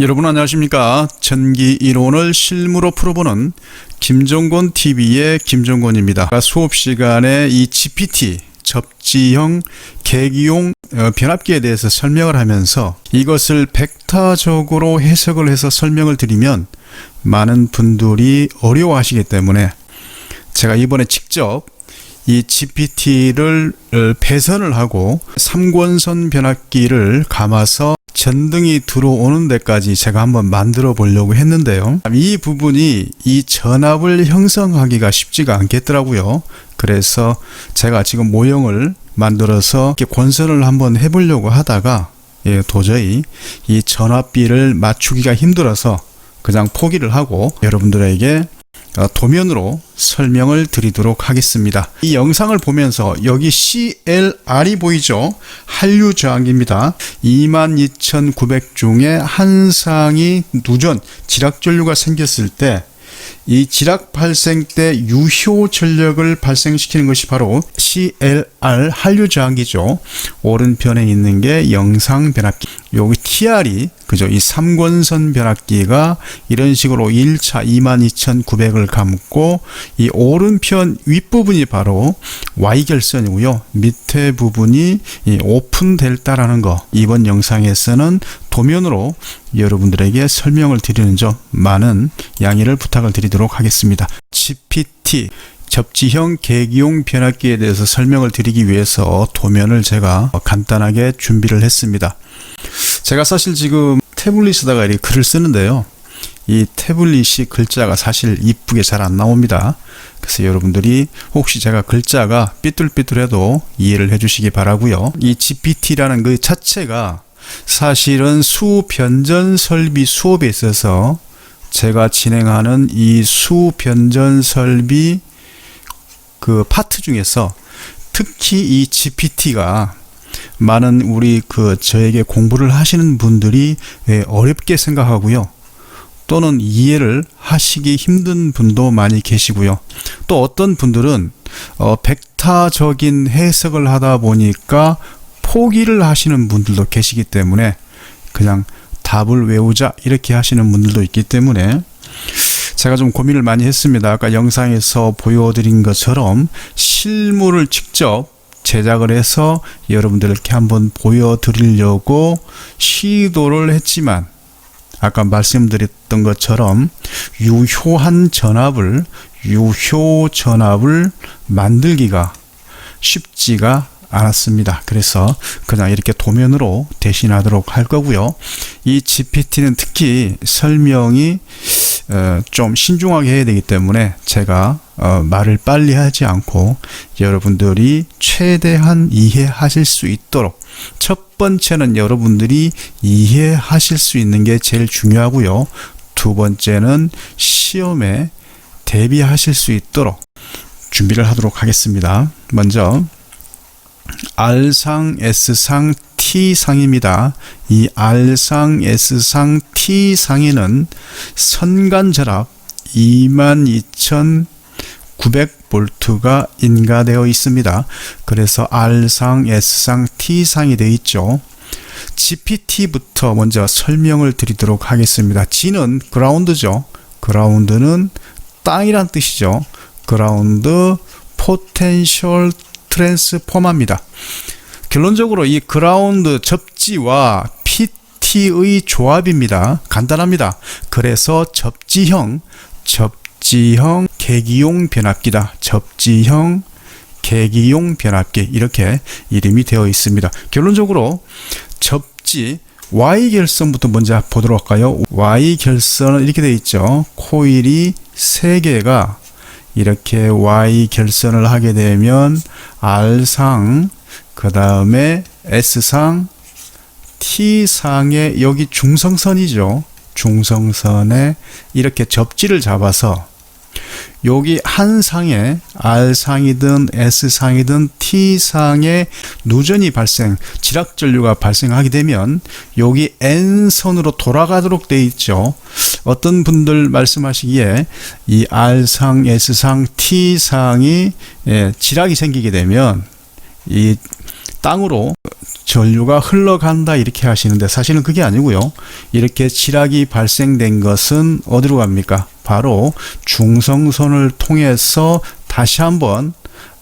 여러분 안녕하십니까? 전기 이론을 실무로 풀어보는 김정곤 TV의 김정곤입니다. 수업 시간에 이 GPT 접지형 계기용 어, 변압기에 대해서 설명을 하면서 이것을 벡터적으로 해석을 해서 설명을 드리면 많은 분들이 어려워하시기 때문에 제가 이번에 직접 이 GPT를 어, 배선을 하고 삼권선 변압기를 감아서 전등이 들어오는 데까지 제가 한번 만들어 보려고 했는데요. 이 부분이 이 전압을 형성하기가 쉽지가 않겠더라고요. 그래서 제가 지금 모형을 만들어서 이렇게 권선을 한번 해보려고 하다가 예, 도저히 이 전압비를 맞추기가 힘들어서 그냥 포기를 하고 여러분들에게 어, 도면으로 설명을 드리도록 하겠습니다. 이 영상을 보면서 여기 CLR이 보이죠? 한류 저항기입니다. 22,900 중에 한 쌍이 누전, 지락 전류가 생겼을 때 이 지락 발생 때 유효 전력을 발생시키는 것이 바로 CLR 한류 저항기죠. 오른편에 있는 게 영상 변압기. 여기 TR이 그죠? 이 삼권선 변압기가 이런 식으로 1차 22,900을 감고 이 오른편 윗부분이 바로 Y결선이고요. 밑에 부분이 이 오픈 델타라는 거. 이번 영상에서는 도면으로 여러분들에게 설명을 드리는 점 많은 양해를 부탁을 드리도록 하겠습니다. GPT 접지형 계기용 변압기에 대해서 설명을 드리기 위해서 도면을 제가 간단하게 준비를 했습니다. 제가 사실 지금 태블릿에다가 이렇게 글을 쓰는데요. 이 태블릿이 글자가 사실 이쁘게 잘 안 나옵니다. 그래서 여러분들이 혹시 제가 글자가 삐뚤삐뚤해도 이해를 해주시기 바라고요. 이 GPT라는 그 자체가 사실은 수변전 설비 수업에 있어서 제가 진행하는 이 수변전 설비 그 파트 중에서 특히 이 GPT가 많은 우리 그 저에게 공부를 하시는 분들이 예, 어렵게 생각하고요. 또는 이해를 하시기 힘든 분도 많이 계시고요. 또 어떤 분들은 어, 벡타적인 해석을 하다 보니까 포기를 하시는 분들도 계시기 때문에 그냥 답을 외우자 이렇게 하시는 분들도 있기 때문에 제가 좀 고민을 많이 했습니다. 아까 영상에서 보여드린 것처럼 실물을 직접 제작을 해서 여러분들께 한번 보여드리려고 시도를 했지만 아까 말씀드렸던 것처럼 유효한 전압을 유효 전압을 만들기가 쉽지가 않았습니다. 그래서 그냥 이렇게 도면으로 대신하도록 할 거고요. 이 GPT는 특히 설명이 어, 좀 신중하게 해야 되기 때문에 제가 어, 말을 빨리 하지 않고 여러분들이 최대한 이해하실 수 있도록 첫 번째는 여러분들이 이해하실 수 있는 게 제일 중요하고요. 두 번째는 시험에 대비하실 수 있도록 준비를 하도록 하겠습니다. 먼저 R상, S상, T상입니다. 이 R상, S상, T상에는 선간절압 22,900볼트가 인가되어 있습니다. 그래서 R상, S상, T상이 되어 있죠. GPT부터 먼저 설명을 드리도록 하겠습니다. G는 그라운드죠. 그라운드는 땅이란 뜻이죠. 그라운드 포텐셜 트랜스포머입니다. 결론적으로 이 그라운드 접지와 PT의 조합입니다. 간단합니다. 그래서 접지형, 접지형 계기용 변압기다. 접지형 계기용 변압기 이렇게 이름이 되어 있습니다. 결론적으로 접지 Y 결선부터 먼저 보도록 할까요? Y 결선은 이렇게 되어 있죠. 코일이 3개가 이렇게 Y 결선을 하게 되면 R상, 그 다음에 S상, T상에 여기 중성선이죠. 중성선에 이렇게 접지를 잡아서 여기 한 상에 R상이든 S상이든 T상에 누전이 발생, 지락 전류가 발생하게 되면 여기 N선으로 돌아가도록 되어 있죠. 어떤 분들 말씀하시기에 이 R상, S상, T상이 예, 지락이 생기게 되면 이 땅으로 전류가 흘러간다 이렇게 하시는데 사실은 그게 아니고요. 이렇게 지락이 발생된 것은 어디로 갑니까? 바로 중성선을 통해서 다시 한번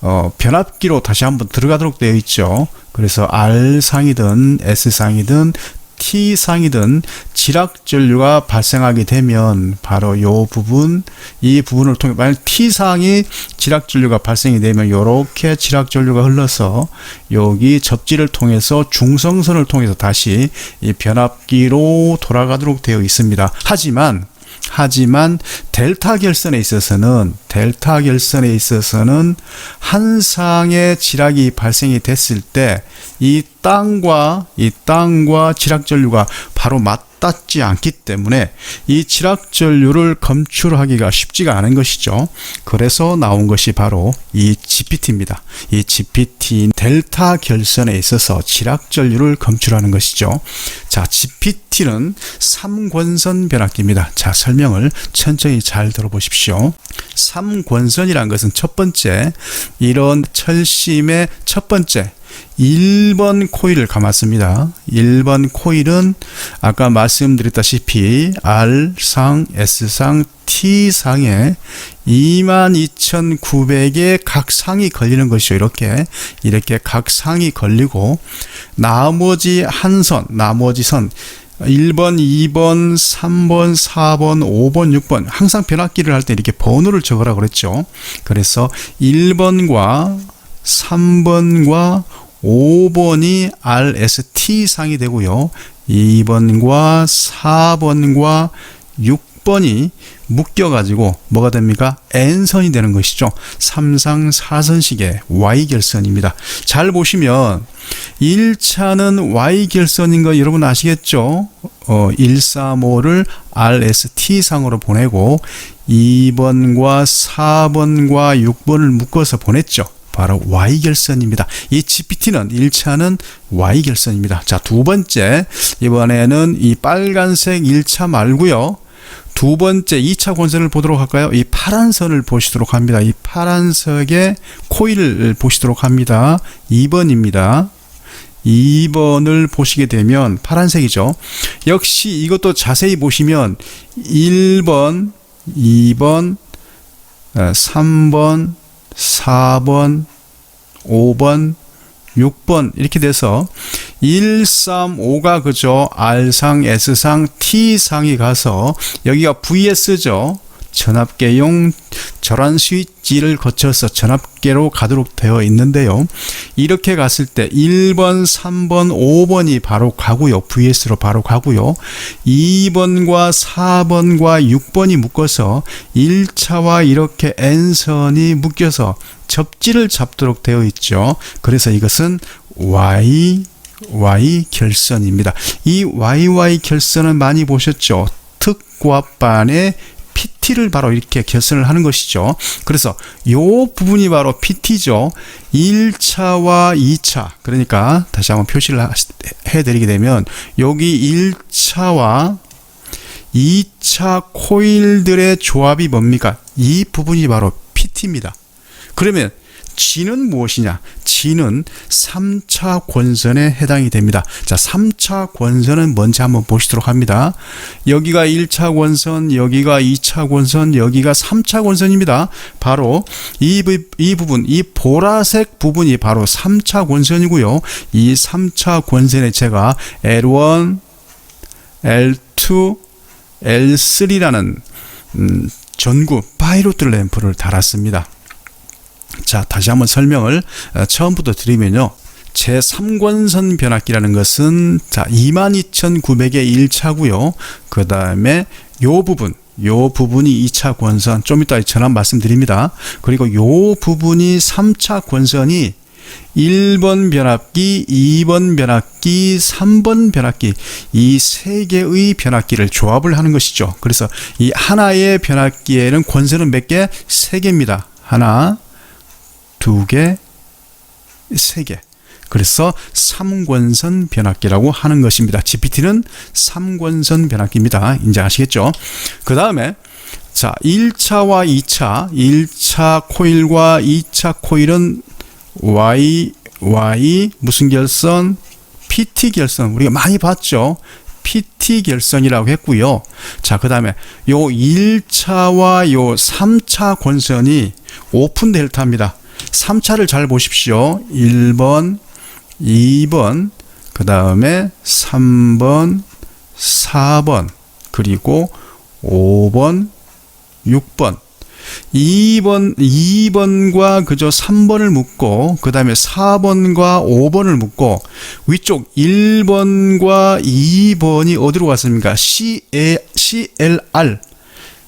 어, 변압기로 다시 한번 들어가도록 되어 있죠. 그래서 R상이든 S상이든 T상이 든 지락 전류가 발생하게 되면 바로 요 부분 이 부분을 통해 만약 T상이 지락 전류가 발생이 되면 요렇게 지락 전류가 흘러서 여기 접지를 통해서 중성선을 통해서 다시 이 변압기로 돌아가도록 되어 있습니다. 하지만 하지만 델타 결선에 있어서는 델타 결선에 있어서는 한 상의 지락이 발생이 됐을 때 이 땅과 이 땅과 지락 전류가 바로 맞닿지 않기 때문에 이 지락 전류를 검출하기가 쉽지가 않은 것이죠. 그래서 나온 것이 바로 이 GPT입니다. 이 GPT 델타 결선에 있어서 지락 전류를 검출하는 것이죠. 자, GPT는 삼권선 변압기입니다. 자, 설명을 천천히 잘 들어보십시오. 삼권선이란 것은 첫 번째 이런 철심의 첫 번째 1번 코일을 감았습니다. 1번 코일은 아까 말씀드렸다시피 R상, S상, T상에 22,900의 각 상이 걸리는 것이죠. 이렇게 이렇게 각 상이 걸리고 나머지 한 선, 나머지 선 1번, 2번, 3번, 4번, 5번, 6번 항상 변압기를 할 때 이렇게 번호를 적으라 그랬죠. 그래서 1번과 3번과 5번이 RST상이 되고요. 2번과 4번과 6번이 묶여가지고 뭐가 됩니까? N선이 되는 것이죠. 3상 4선식의 Y결선입니다. 잘 보시면 1차는 Y결선인 거 여러분 아시겠죠? 어, 135를 RST상으로 보내고 2번과 4번과 6번을 묶어서 보냈죠. 바로 Y결선입니다. 이 GPT는 1차는 Y결선입니다. 자, 두 번째, 이번에는 이 빨간색 1차 말고요. 두 번째 2차 권선을 보도록 할까요? 이 파란 선을 보시도록 합니다. 이 파란색의 코일을 보시도록 합니다. 2번입니다. 2번을 보시게 되면 파란색이죠. 역시 이것도 자세히 보시면 1번, 2번, 3번, 4번, 5번, 6번 이렇게 돼서 1, 3, 5가 그죠. R상, S상, T상이 가서 여기가 VS죠. 전압계용 절안 스위치 를 거쳐서 전압계로 가도록 되어 있는데요. 이렇게 갔을 때 1번, 3번, 5번이 바로 가고요. VS로 바로 가고요. 2번과 4번과 6번이 묶어서 1차와 이렇게 N선이 묶여서 접지를 잡도록 되어 있죠. 그래서 이것은 Y Y 결선입니다. 이 YY 결선은 많이 보셨죠? 특과반의 PT를 바로 이렇게 결선을 하는 것이죠. 그래서 요 부분이 바로 PT죠. 1차와 2차. 그러니까 다시 한번 표시를 해 드리게 되면 여기 1차와 2차 코일들의 조합이 뭡니까? 이 부분이 바로 PT입니다. 그러면 G는 무엇이냐? G는 3차 권선에 해당이 됩니다. 자, 3차 권선은 뭔지 한번 보시도록 합니다. 여기가 1차 권선, 여기가 2차 권선, 여기가 3차 권선입니다. 바로 이, 이 부분, 이 보라색 부분이 바로 3차 권선이고요. 이 3차 권선에 제가 L1, L2, L3라는 음, 전구 파이로트 램프를 달았습니다. 자, 다시 한번 설명을 어, 처음부터 드리면요. 제3권선 변압기라는 것은 자, 22,900의 1차고요. 그 다음에 요 부분 요 부분이 2차 권선 좀 이따 전환 말씀드립니다. 그리고 요 부분이 3차 권선이 1번 변압기, 2번 변압기, 3번 변압기 이 세 개의 변압기를 조합을 하는 것이죠. 그래서 이 하나의 변압기에는 권선은 몇 개? 세 개입니다. 하나, 두 개, 세 개. 그래서 삼권선 변압기라고 하는 것입니다. GPT는 삼권선 변압기입니다. 이제 아시겠죠? 그 다음에 자, 1차와 2차, 1차 코일과 2차 코일은 Y Y 무슨 결선? PT 결선. 우리가 많이 봤죠. PT 결선이라고 했고요. 자, 그다음에 요 1차와 요 3차 권선이 오픈 델타입니다. 3차를 잘 보십시오. 1번, 2번, 그 다음에 3번, 4번, 그리고 5번, 6번. 2번, 2번과 그저 3번을 묶고, 그 다음에 4번과 5번을 묶고, 위쪽 1번과 2번이 어디로 갔습니까? CLR.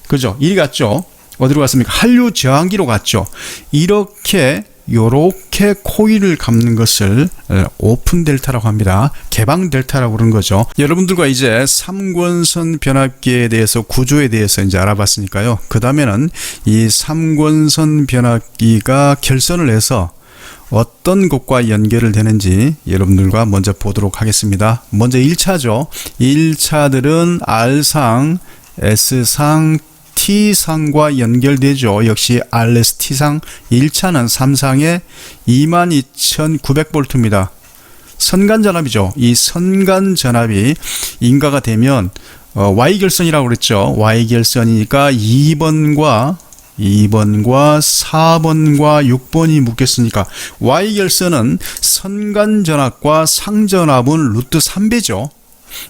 그죠? 이리 갔죠? 어디로 갔습니까? 한류 저항기로 갔죠. 이렇게 요렇게 코일을 감는 것을 어, 오픈 델타라고 합니다. 개방 델타라고 그러는 거죠. 여러분들과 이제 삼권선 변압기에 대해서 구조에 대해서 이제 알아봤으니까요. 그 다음에는 이 삼권선 변압기가 결선을 해서 어떤 곳과 연결을 되는지 여러분들과 먼저 보도록 하겠습니다. 먼저 1차죠. 1차들은 R상, S상, T상과 연결되죠. 역시 RST상 1차는 3상에 22,900V입니다. 선간 전압이죠. 이 선간 전압이 인가가 되면 어, Y결선이라고 그랬죠. Y결선이니까 2번과 2번과 4번과 6번이 묶였으니까 Y결선은 선간 전압과 상전압은 루트 3배죠.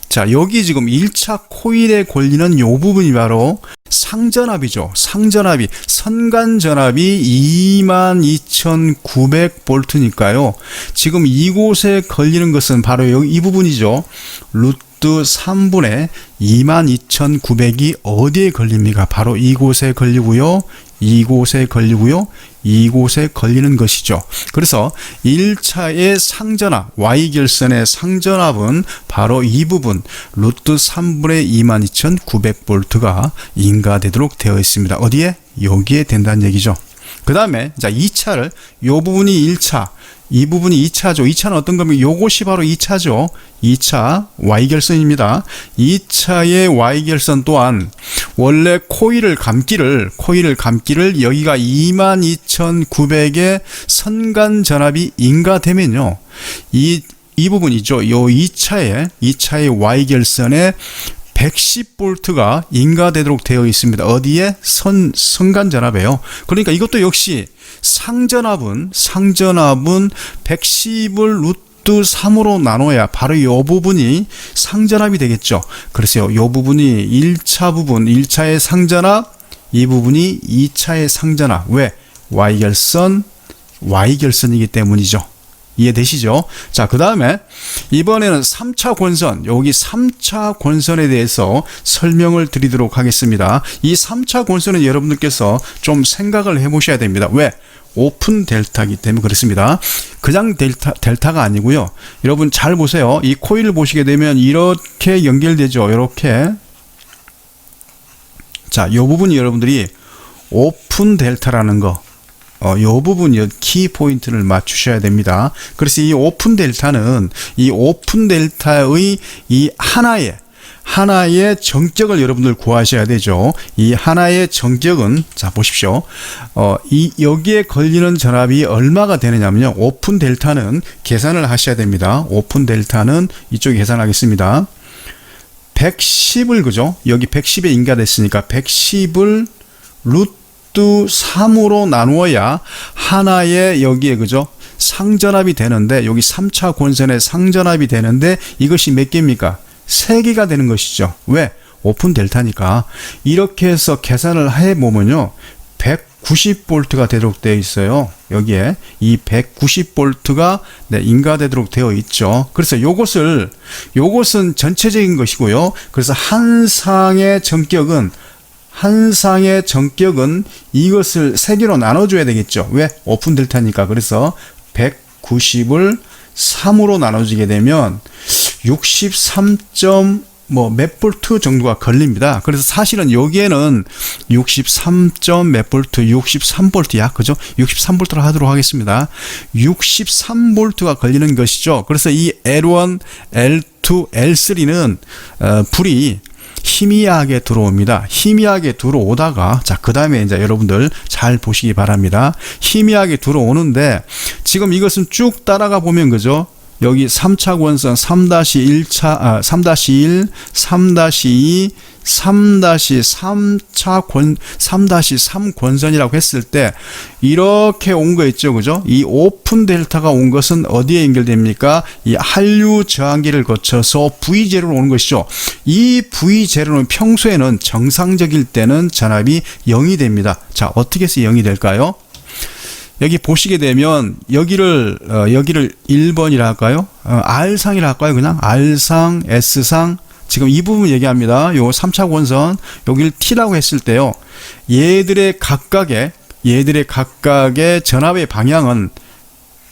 자, 여기 지금 1차 코일에 걸리는 요 부분이 바로 상전압이죠. 상전압이 선간 전압이 22,900볼트니까요. 지금 이곳에 걸리는 것은 바로 여기 이 부분이죠. 루트 3분의 22,900이 어디에 걸립니까? 바로 이곳에 걸리고요. 이곳에 걸리고요. 이곳에 걸리는 것이죠. 그래서 1차의 상전압, Y결선의 상전압은 바로 이 부분, 루트 3분의 22,900볼트가 인가되도록 되어 있습니다. 어디에? 여기에 된다는 얘기죠. 그 다음에, 자, 2차를, 요 부분이 1차, 이 부분이 2차죠. 2차는 어떤 겁니까? 요것이 바로 2차죠. 2차 Y결선입니다. 2차의 Y결선 또한 원래 코일을 감기를 코일을 감기를 여기가 22,900의 선간 전압이 인가되면요. 이 이 부분이죠. 요 2차에 2차의 Y결선에 110볼트가 인가되도록 되어 있습니다. 어디에? 선, 선간 전압이에요. 그러니까 이것도 역시 상전압은, 상전압은 110을 루트 3으로 나눠야 바로 이 부분이 상전압이 되겠죠. 그래서 이 부분이 1차 부분, 1차의 상전압, 이 부분이 2차의 상전압. 왜? Y결선, Y결선이기 때문이죠. 이해되시죠? 자, 그 다음에 이번에는 3차 권선, 여기 3차 권선에 대해서 설명을 드리도록 하겠습니다. 이 3차 권선은 여러분들께서 좀 생각을 해 보셔야 됩니다. 왜? 오픈 델타기 때문에 그렇습니다. 그냥 델타, 델타가 아니고요. 여러분 잘 보세요. 이 코일을 보시게 되면 이렇게 연결되죠. 이렇게. 자, 이 부분이 여러분들이 오픈 델타라는 거. 어, 요 부분 키 포인트를 맞추셔야 됩니다. 그래서 이 오픈 델타는 이 오픈 델타의 이 하나의 하나의 정격을 여러분들 구하셔야 되죠. 이 하나의 정격은 자 보십시오. 어, 이 여기에 걸리는 전압이 얼마가 되느냐면요. 오픈 델타는 계산을 하셔야 됩니다. 오픈 델타는 이쪽에 계산하겠습니다. 110을 그죠? 여기 110에 인가됐으니까 110을 루트 3으로 나누어야 하나의 여기에 그죠? 상전압이 되는데 여기 3차 권선의 상전압이 되는데 이것이 몇 개입니까? 3개가 되는 것이죠. 왜? 오픈 델타니까 이렇게 해서 계산을 해 보면요. 190볼트가 되도록 되어 있어요. 여기에 이 190볼트가 네, 인가되도록 되어 있죠. 그래서 요것을 요것은 전체적인 것이고요. 그래서 한 상의 전격은 한 상의 전격은 이것을 세 개로 나눠줘야 되겠죠. 왜? 오픈 델타니까. 그래서 190을 3으로 나눠지게 되면 63. 뭐몇 볼트 정도가 걸립니다. 그래서 사실은 여기에는 63점 몇 볼트, 63볼트야, 그죠? 63볼트로 하도록 하겠습니다. 63볼트가 걸리는 것이죠. 그래서 이 L1, L2, L3는 어, 불이 희미하게 들어옵니다. 희미하게 들어오다가 자, 그다음에 이제 여러분들 잘 보시기 바랍니다. 희미하게 들어오는데 지금 이것은 쭉 따라가 보면 그죠? 여기 3차 권선 3-1차 아, 3-1, 3-2, 3-3차 권 3-3 권선이라고 했을 때 이렇게 온 거 있죠. 그죠? 이 오픈 델타가 온 것은 어디에 연결됩니까? 이 한류 저항기를 거쳐서 V제로로 오는 것이죠. 이 V제로는 평소에는 정상적일 때는 전압이 0이 됩니다. 자, 어떻게 해서 0이 될까요? 여기 보시게 되면 여기를 어, 여기를 1번이라 할까요? 어, R상이라 할까요? 그냥 R상, S상 지금 이 부분 얘기합니다. 요 3차 권선 여기를 T라고 했을 때요. 얘들의 각각의 얘들의 각각의 전압의 방향은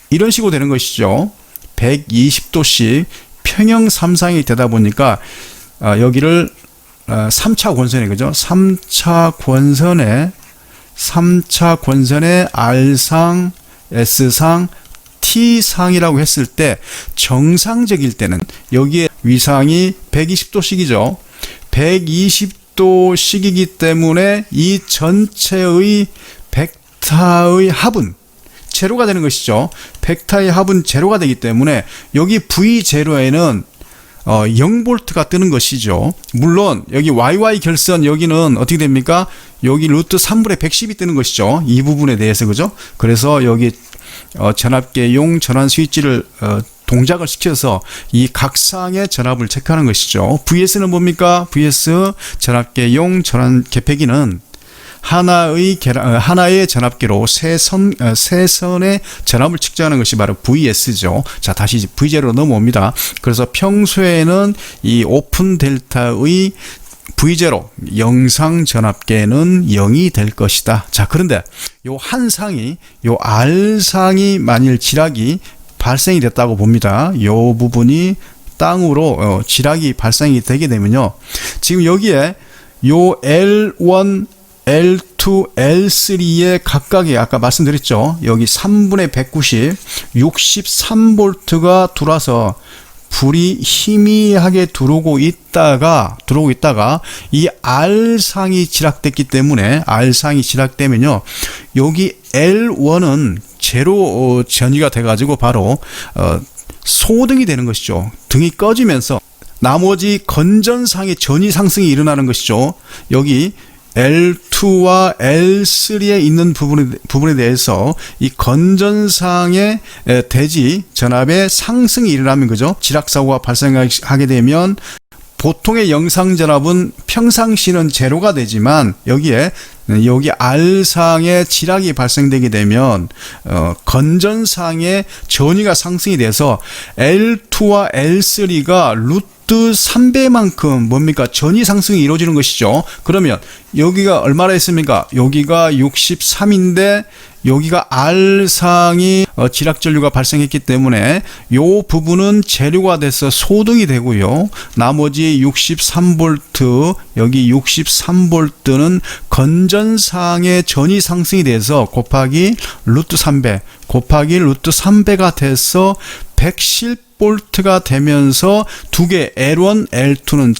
이런 식으로 되는 것이죠. 120도씩 평형 삼상이 되다 보니까 어, 여기를 어, 3차 권선에 그죠? 3차 권선에 3차 권선의 R상, S상, T상이라고 했을 때 정상적일 때는 여기에 위상이 120도씩이죠. 120도씩이기 때문에 이 전체의 벡타의 합은 제로가 되는 것이죠. 벡타의 합은 제로가 되기 때문에 여기 V0에는 어, 0볼트가 뜨는 것이죠. 물론 여기 YY 결선 여기는 어떻게 됩니까? 여기 루트 3분의 110이 뜨는 것이죠. 이 부분에 대해서 그죠? 그래서 여기 어, 전압계용 전환 스위치를 어, 동작을 시켜서 이 각상의 전압을 체크하는 것이죠. VS는 뭡니까? VS 전압계용 전환 개폐기는 하나의 계라, 어, 하나의 전압계로 세 선, 어, 세 선의 전압을 측정하는 것이 바로 VS죠. 자, 다시 V제로 넘어옵니다. 그래서 평소에는 이 오픈 델타의 V0 영상 전압계는 0이 될 것이다. 자, 그런데 요 한 상이 요 R상이 만일 지락이 발생이 됐다고 봅니다. 요 부분이 땅으로 어, 지락이 발생이 되게 되면요. 지금 여기에 요 L1 L2, L3의 각각이 아까 말씀드렸죠. 여기 3분의 190, 63볼트가 들어와서 불이 희미하게 들어오고 있다가 들어오고 있다가 이 R상이 지락됐기 때문에 R상이 지락되면요. 여기 L1은 제로 어, 전이가 돼 가지고 바로 어, 소등이 되는 것이죠. 등이 꺼지면서 나머지 건전상의 전이 상승이 일어나는 것이죠. 여기 L2와 L3에 있는 부분에, 부분에 대해서 이 건전상의 에, 대지 전압의 상승이 일어나면 그죠? 지락사고가 발생하게 되면 보통의 영상 전압은 평상시는 제로가 되지만 여기에 여기 R상의 지락이 발생되게 되면 어, 건전상의 전위가 상승이 돼서 L2와 L3가 루트 3배만큼 뭡니까 전위 상승이 이루어지는 것이죠. 그러면 여기가 얼마나 있습니까? 여기가 63인데 여기가 R상이 어, 지락 전류가 발생했기 때문에 요 부분은 재료가 돼서 소등이 되고요. 나머지 63볼트 여기 63볼트는 건전상의 전위 상승이 돼서 곱하기 루트 3배 곱하기 루트 3배가 돼서 110볼트가 되면서 두 개 L1, L2는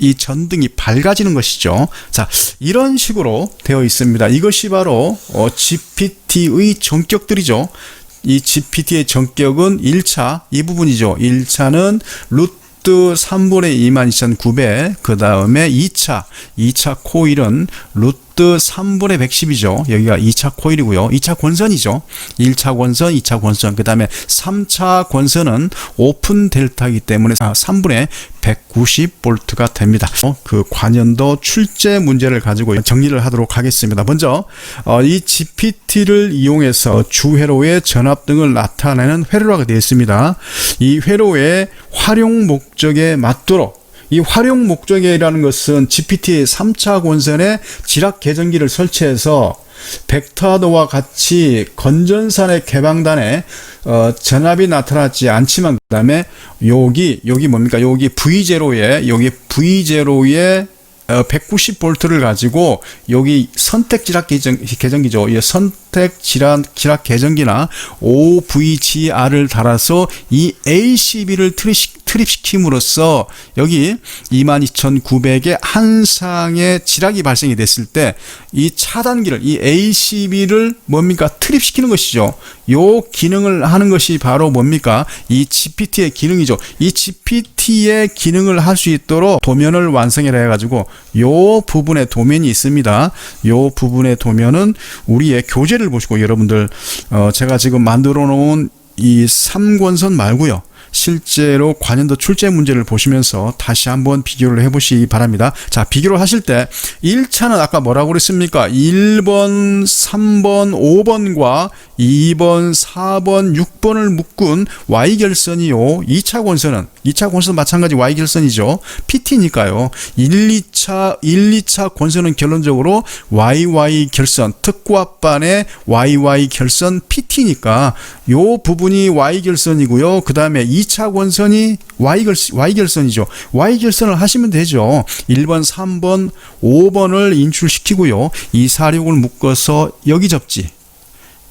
이 전등이 밝아지는 것이죠. 자, 이런 식으로 되어 있습니다. 이것이 바로 어, GPT의 전격들이죠. 이 GPT의 전격은 1차 이 부분이죠. 1차는 루트 3분의 2만 2,900, 그 다음에 2차, 2차 코일은 루트 3분의 110이죠. 여기가 2차 코일이고요. 2차 권선이죠. 1차 권선, 2차 권선, 그 다음에 3차 권선은 오픈 델타이기 때문에 3분의 190볼트가 됩니다. 어, 그 관연도 출제 문제를 가지고 정리를 하도록 하겠습니다. 먼저 어, 이 GPT를 이용해서 주회로의 전압 등을 나타내는 회로라고 되어 있습니다. 이 회로의 활용 목적에 맞도록 이 활용 목적이라는 것은 GPT의 3차 권선에 지락 계전기를 설치해서 벡터도와 같이 건전산의 개방단에 어, 전압이 나타나지 않지만 그 다음에 여기 여기 뭡니까? 여기 V0에 여기 V0에 190볼트를 가지고 여기 선택 지락 계정, 계정기죠. 이 선택 지락, 계정기나 OVGR을 달아서 이 ACB를 트립, 트립시킴으로써 여기 22,900의 한 쌍의 지락이 발생이 됐을 때 이 차단기를 이 ACB를 뭡니까 트립시키는 것이죠. 요 기능을 하는 것이 바로 뭡니까 이 GPT의 기능이죠. 이 GPT의 기능을 할 수 있도록 도면을 완성해 가지고 요 부분에 도면이 있습니다. 요 부분의 도면은 우리의 교재를 보시고 여러분들 어 제가 지금 만들어 놓은 이 3권선 말고요. 실제로 관연도 출제 문제를 보시면서 다시 한번 비교를 해보시기 바랍니다. 자, 비교를 하실 때 1차는 아까 뭐라고 그랬습니까? 1번, 3번, 5번과 2번, 4번, 6번을 묶은 Y결선이요. 2차 권선은 2차 권선 마찬가지 Y결선이죠. PT니까요. 1, 2차 1, 2차 권선은 결론적으로 YY 결선 특과반의 YY 결선 PT니까 요 부분이 Y 결선이고요. 그다음에 2차 권선이 Y 결 Y 결선이죠. Y 결선을 하시면 되죠. 1번, 3번, 5번을 인출시키고요. 2, 4, 6을 묶어서 여기 접지.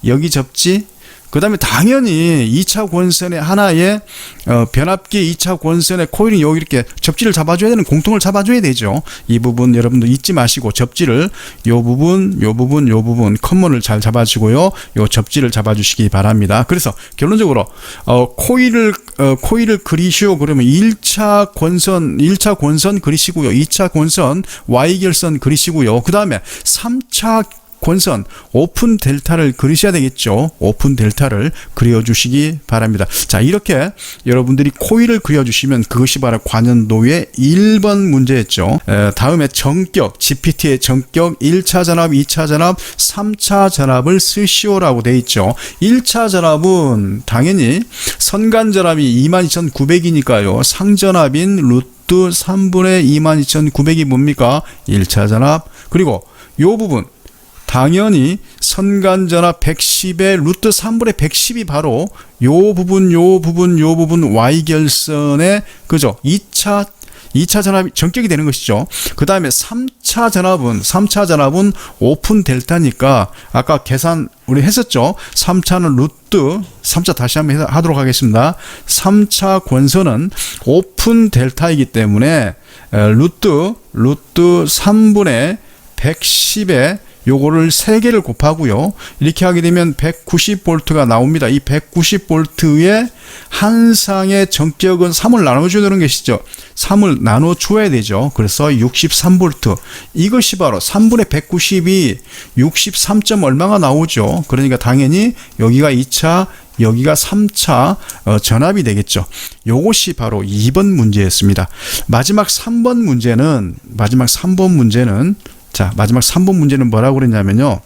여기 접지. 그 다음에 당연히 2차 권선의 하나의 어, 변압기 2차 권선의 코일이 여기 이렇게 접지를 잡아줘야 되는 공통을 잡아줘야 되죠. 이 부분 여러분들 잊지 마시고 접지를 요 부분, 요 부분, 요 부분 컨먼을 잘 잡아주고요. 요 접지를 잡아주시기 바랍니다. 그래서 결론적으로 어, 코일을 어, 코일을 그리시오 그러면 1차 권선 1차 권선 그리시고요. 2차 권선 Y 결선 그리시고요. 그 다음에 3차 권선 오픈 델타를 그리셔야 되겠죠. 오픈 델타를 그려주시기 바랍니다. 자 이렇게 여러분들이 코일을 그려주시면 그것이 바로 관연도의 1번 문제였죠. 에, 다음에 정격 GPT의 정격 1차 전압, 2차 전압, 3차 전압을 쓰시오라고 돼 있죠. 1차 전압은 당연히 선간 전압이 22,900이니까요. 상전압인 루트 3분의 22,900이 뭡니까? 1차 전압 그리고 요 부분 당연히 선간전압 110의 루트 3분의 110이 바로 요 부분 요 부분 요 부분 Y결선의 그죠 2차 2차 전압이 전격이 되는 것이죠. 그 다음에 3차 전압은 3차 전압은 오픈 델타니까 아까 계산 우리 했었죠. 3차는 루트 3차 다시 한번 하도록 하겠습니다. 3차 권선은 오픈 델타이기 때문에 루트 루트 3분의 110의 요거를 3개를 곱하고요. 이렇게 하게 되면 190볼트가 나옵니다. 이 190볼트의 한 쌍의 정격은 3을 나눠주는 것이죠. 3을 나눠줘야 되죠. 그래서 63볼트. 이것이 바로 3분의 190이 63점 얼마가 나오죠. 그러니까 당연히 여기가 2차, 여기가 3차 어, 전압이 되겠죠. 요것이 바로 2번 문제였습니다. 마지막 3번 문제는 마지막 3번 문제는 자, 마지막 3번 문제는 뭐라고 그랬냐면요.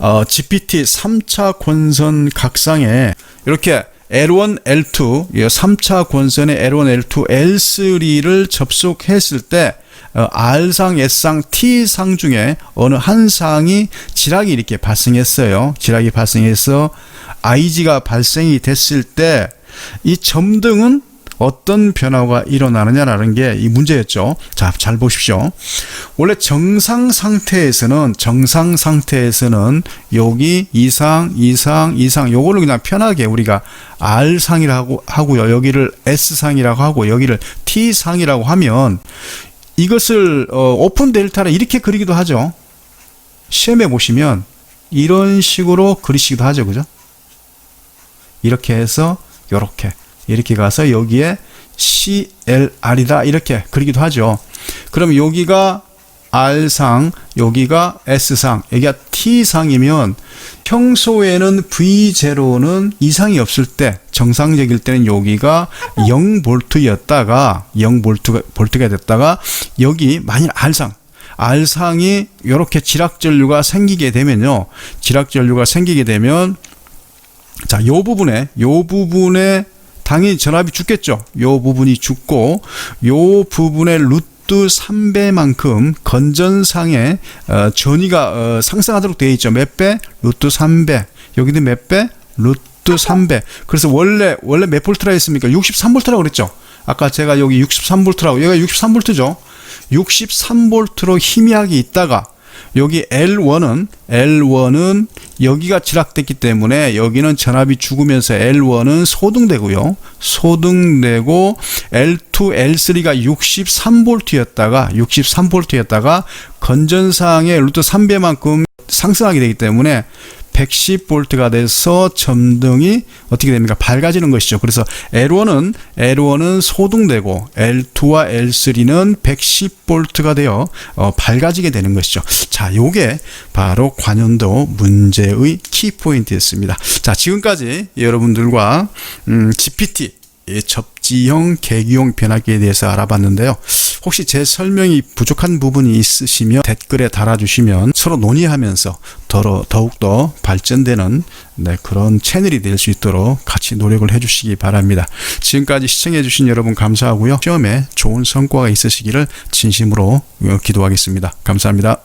어, GPT 3차 권선 각상에 이렇게 L1, L2, 3차 권선의 L1, L2, L3를 접속했을 때 어, R상, S상, T상 중에 어느 한 상이 지락이 이렇게 발생했어요. 지락이 발생해서 IG가 발생이 됐을 때 이 점등은 어떤 변화가 일어나느냐라는 게 이 문제였죠. 자, 잘 보십시오. 원래 정상 상태에서는 정상 상태에서는 여기 이상, 이상, 이상 요거를 그냥 편하게 우리가 R 상이라고 하고요. 여기를 S 상이라고 하고 여기를 T 상이라고 하면 이것을 어, 오픈 델타를 이렇게 그리기도 하죠. 시험에 보시면 이런 식으로 그리시기도 하죠. 그죠? 이렇게 해서 요렇게 이렇게 가서 여기에 CLR이다 이렇게 그리기도 하죠. 그럼 여기가 R상, 여기가 S상, 여기가 T상이면 평소에는 V0는 이상이 없을 때 정상적일 때는 여기가 0볼트였다가 0볼트가 볼트가 됐다가 여기 만일 R상 R상이 이렇게 지락전류가 생기게 되면요. 지락전류가 생기게 되면 자, 요 부분에 요 부분에 당연히 전압이 죽겠죠. 요 부분이 죽고 요 부분의 루트 3배만큼 건전상의 어, 전위가 어, 상승하도록 되어 있죠. 몇 배? 루트 3배. 여기도 몇 배? 루트 3배. 그래서 원래 원래 몇 볼트라 했습니까? 63볼트라고 그랬죠. 아까 제가 여기 63볼트라고 여기가 63볼트죠. 63V로 희미하게 있다가 여기 L1은 L1은 여기가 지락됐기 때문에 여기는 전압이 죽으면서 L1은 소등되고요. 소등되고 L2, L3가 63V였다가 63V였다가 건전상의 루트 3배만큼 상승하게 되기 때문에 110V가 돼서 점등이 어떻게 됩니까? 밝아지는 것이죠. 그래서 L1은 L1은 소등되고 L2와 L3는 110V가 되어 어, 밝아지게 되는 것이죠. 자, 요게 바로 관연도 문제의 키 포인트였습니다. 자, 지금까지 여러분들과 음, GPT 예, 접지형 계기용 변압기에 대해서 알아봤는데요. 혹시 제 설명이 부족한 부분이 있으시면 댓글에 달아주시면 서로 논의하면서 더러, 더욱더 발전되는 네, 그런 채널이 될 수 있도록 같이 노력을 해주시기 바랍니다. 지금까지 시청해주신 여러분 감사하고요. 시험에 좋은 성과가 있으시기를 진심으로 어, 기도하겠습니다. 감사합니다.